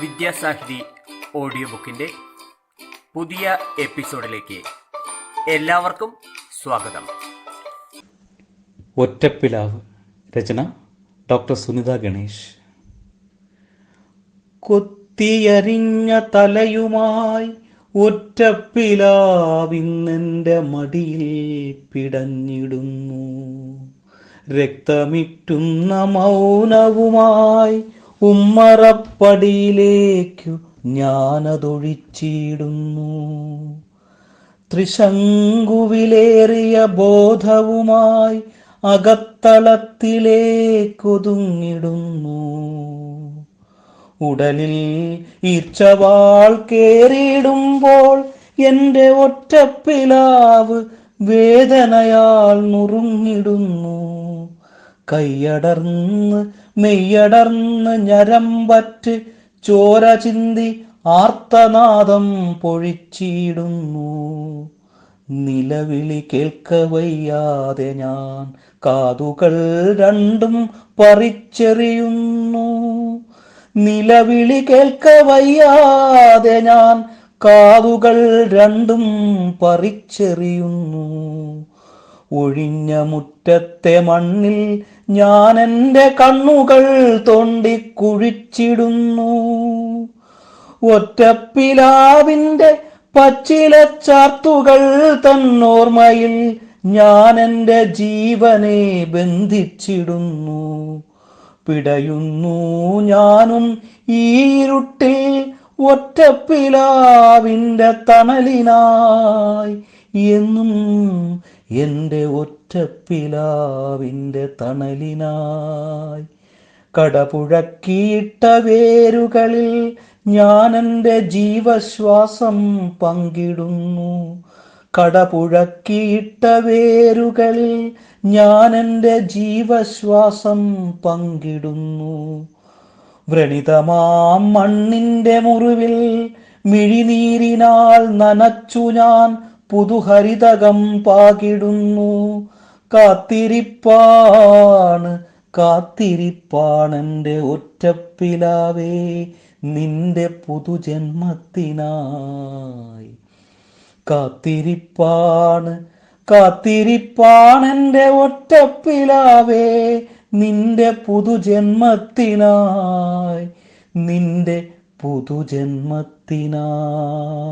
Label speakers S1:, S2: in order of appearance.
S1: Vidyasahithi audio ബുക്കിന്റെ പുതിയ എപ്പിസോഡിലേക്ക് എല്ലാവർക്കും സ്വാഗതം.
S2: ഒറ്റപ്പിലാവ് രചന ഡോക്ടർ സുനിത ഗണേഷ്. കൊത്തിയരിഞ്ഞ തലയുമായി ഒറ്റപ്പിലാവിന്നെന്റെ മടിയിൽ പിടഞ്ഞിടുന്നു. രക്തമിറ്റുന്ന മൗനവുമായി ഉമ്മറപ്പടിയിലേക്കു ഞാനതൊഴിച്ചിടുന്നു ത്രിശങ്കുവിലേറിയ ബോധവുമായി അകത്തളത്തിലേക്കൊതുങ്ങിടുന്നു. ഉടലിൽ ഈർച്ചവാൾ കേറിയിടുമ്പോൾ എന്റെ ഒറ്റപ്പിലാവ് വേദനയാൽ നുറുങ്ങിടുന്നു. കൈയടർന്ന് മെയ്യടർന്ന് ഞരമ്പറ്റ് ചോര ചിന്തി ആർത്തനാദം പൊഴിച്ചിടുന്നു. നിലവിളി കേൾക്കവയ്യാതെ ഞാൻ കാതുകൾ രണ്ടും പറിച്ചെറിയുന്നു. നിലവിളി കേൾക്കവയ്യാതെ ഞാൻ കാതുകൾ രണ്ടും പറിച്ചെറിയുന്നു. ഒഴിഞ്ഞ മുറ്റത്തെ മണ്ണിൽ ഞാൻ എന്റെ കണ്ണുകൾ തൊണ്ടിക്കുഴിച്ചിടുന്നു. ഒറ്റപ്പിലാവിന്റെ പച്ചിലച്ചാർത്തുകൾ തന്നോർമ്മയിൽ ഞാൻ എന്റെ ജീവനെ ബന്ധിച്ചിടുന്നു. പിടയുന്നു ഞാനും ഈ ഇരുട്ടിൽ ഒറ്റപ്പിലാവിന്റെ തണലിനായി എന്നും എന്റെ ഒറ്റപ്പിലാവിന്റെ തണലിനായി കടപുഴക്കിയിട്ട വേരുകളിൽ ഞാൻ എന്റെ ജീവശ്വാസം പങ്കിടുന്നു. കടപുഴക്കിയിട്ട വേരുകളിൽ ഞാൻ എന്റെ ജീവശ്വാസം പങ്കിടുന്നു. വ്രണിതമാം മണ്ണിന്റെ മുറിവിൽ മിഴിനീരിനാൽ നനച്ചു ഞാൻ പുതുഹരിതകം പാകിടുന്നു. കാത്തിരിപ്പാണ് കാത്തിരിപ്പാണെന്റെ ഒറ്റപ്പിലാവേ നിന്റെ പുതുജന്മത്തിനായി. കാത്തിരിപ്പാണ് കാത്തിരിപ്പാണെന്റെ ഒറ്റപ്പിലാവേ നിന്റെ പുതുജന്മത്തിനായി നിന്റെ പുതുജന്മത്തിനായി.